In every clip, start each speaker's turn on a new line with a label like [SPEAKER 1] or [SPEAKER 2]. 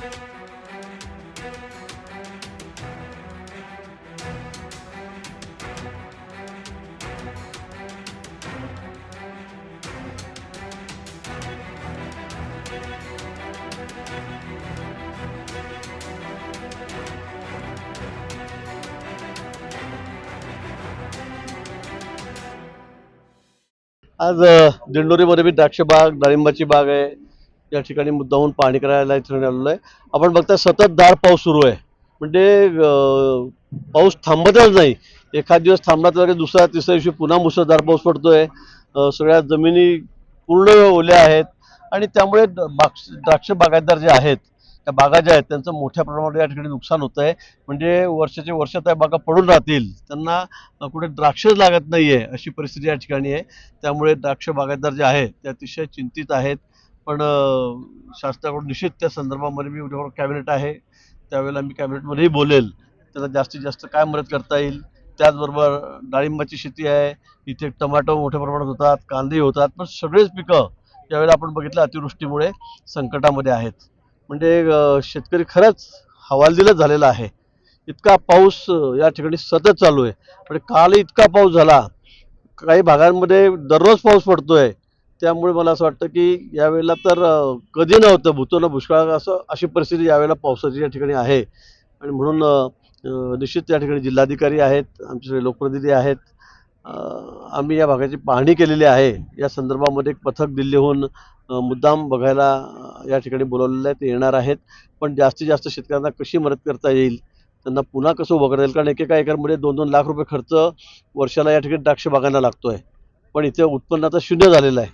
[SPEAKER 1] आज दिंडोरीमध्ये मी द्राक्ष बाग डाळिंबाची बाग आहे. या ठिकाणी मुद्दाहून पाहणी करायला इथे आलेलो आहे. आपण बघता सततधार पाऊस सुरू आहे. म्हणजे पाऊस थांबतच नाही. एखाद दिवस थांबला तर दुसऱ्या तिसऱ्या दिवशी पुन्हा मुसळधार पाऊस पडतोय. सगळ्या जमिनी पूर्ण ओल्या आहेत. आणि त्यामुळे द- बाग द्राक्ष बागायतदार जे आहेत त्या बागा ज्या आहेत त्यांचं मोठ्या प्रमाणात या ठिकाणी नुकसान होत आहे म्हणजे वर्षाचे वर्ष त्या बागा पडून राहतील. त्यांना कुठे द्राक्षच लागत नाही आहे अशी परिस्थिती या ठिकाणी आहे. त्यामुळे द्राक्ष बागायतदार जे आहेत ते अतिशय चिंतित आहेत. पण शासनाकडून निश्चित त्या संदर्भामध्ये मी उद्या कॅबिनेट आहे. त्यावेळेला मी कॅबिनेटमध्येही बोलेल. त्याला जास्तीत जास्त काय मदत करता येईल? त्याचबरोबर डाळिंबाची शेती आहे. इथे टमाटो मोठ्या प्रमाणात होतात कांदे होतात. पण सगळेच पिकं यावेळेला आपण बघितलं अतिवृष्टीमुळे संकटामध्ये आहेत. म्हणजे शेतकरी खरंच हवालदिलच झालेला आहे. इतका पाऊस या ठिकाणी सतत चालू आहे. म्हणजे काल इतका पाऊस झाला. काही भागांमध्ये दररोज पाऊस पडतोय. त्यामुळे मला असं वाटतं की यावेळेला तर कधी नव्हतं भूतोला भुष्काळ असं अशी परिस्थिती यावेळेला पावसाची या ठिकाणी आहे. आणि म्हणून निश्चित या ठिकाणी जिल्हाधिकारी आहेत आमचे सगळे लोकप्रतिनिधी आहेत. आम्ही या भागाची पाहणी केलेली आहे. या संदर्भामध्ये एक पथक दिल्लीहून मुद्दाम बघायला या ठिकाणी बोलवलेलं आहे ते येणार आहेत. पण जास्तीत जास्त शेतकऱ्यांना कशी मदत करता येईल? त्यांना पुन्हा कसं उभं करता येईल? कारण एकेका एकरमध्ये दोन दोन लाख रुपये खर्च वर्षाला या ठिकाणी द्राक्ष बागांना लागतो आहे पण इथे उत्पन्न आता शून्य झालेलं आहे.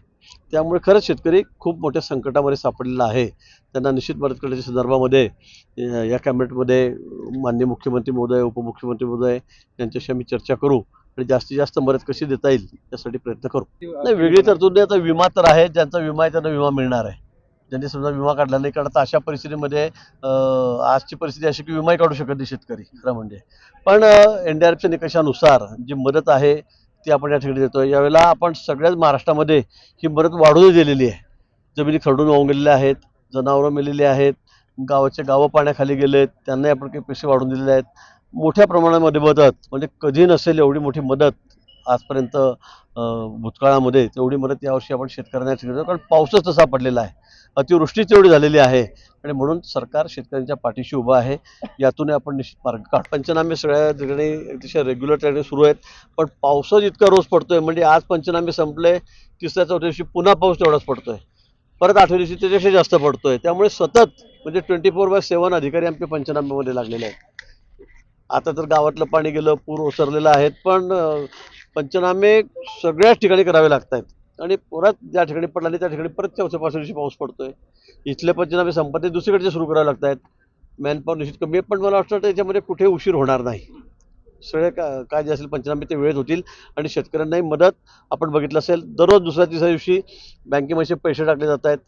[SPEAKER 1] त्यामुळे खरंच शेतकरी खूप मोठ्या संकटामध्ये सापडलेला आहे. त्यांना निश्चित मदत करण्याच्या संदर्भामध्ये या कॅबिनेटमध्ये माननीय मुख्यमंत्री महोदय उपमुख्यमंत्री महोदय यांच्याशी आम्ही चर्चा करू आणि जास्तीत जास्त मदत कशी देता येईल यासाठी प्रयत्न करू. नाही वेगळी तरतूद आता विमा तर आहे ज्यांचा विमा आहे त्यांना विमा मिळणार आहे. ज्यांनी समजा विमा काढला नाही कारण आता अशा परिस्थितीमध्ये आजची परिस्थिती अशी की विमाही काढू शकत नाही शेतकरी खरं म्हणजे. पण एन डी आर एफच्या निकषानुसार जी मदत आहे ती आपण या ठिकाणी देतो यावेळेला आपण सगळ्याच महाराष्ट्रामध्ये ही मदत वाढून दिलेली आहे. जमिनी खरडून वाहून गेलेल्या आहेत जनावरं मेलेली आहेत गावाचे गावं पाण्याखाली गेलेत त्यांनाही आपण काही पैसे वाढून दिलेले आहेत. मोठ्या प्रमाणामध्ये मदत म्हणजे कधी नसेल एवढी मोठी मदत आजपर्यंत भूतकाळामध्ये तेवढी मदत यावर्षी आपण शेतकऱ्यांना ठिकाणी कारण पाऊसच तसा पडलेला आहे. अतिवृष्टी तेवढी झालेली आहे. आणि म्हणून सरकार शेतकऱ्यांच्या पाठीशी उभं आहे. यातून आपण निश्चित मार्ग काढ. पंचनामे सगळ्या ठिकाणी अतिशय रेग्युलर ठिकाणी सुरू आहेत. पण पावसच इतका रोज पडतोय म्हणजे आज पंचनामे संपले तिसऱ्या चौथ्या दिवशी पुन्हा पाऊस तेवढाच पडतोय. परत आठव्या दिवशी त्याच्याशी जास्त पडतोय. त्यामुळे सतत म्हणजे ट्वेंटी फोर बाय सेवन अधिकारी आमचे पंचनाम्यामध्ये लागलेले आहेत. आता तर गावातलं पाणी गेलं पूर ओसरलेलं आहेत पण पंचनामे सगळ्याच ठिकाणी करावे लागत आहेत आणि परत ज्या ठिकाणी पडला त्या ठिकाणी परत चौथ्या पाचव्या दिवशी पाऊस पडतोय. इथले पंचनामे संपत्ती दुसरीकडचे सुरू करावे लागत आहेत मॅनपॉवर निश्चित कमी आहे पण मला वाटतं त्याच्यामध्ये कुठे उशीर होणार नाही. सगळे का काय जे असेल पंचनामे ते वेळेत होतील आणि शेतकऱ्यांनाही मदत आपण बघितलं असेल दररोज दुसऱ्या तिसऱ्या दिवशी बँकेमध्ये पैसे टाकले जात आहेत.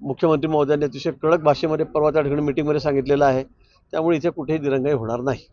[SPEAKER 1] मुख्यमंत्री महोदयांनी अतिशय कडक भाषेमध्ये परवा त्या ठिकाणी मिटिंगमध्ये सांगितलेलं आहे. त्यामुळे इथे कुठेही दिरंगाई होणार नाही.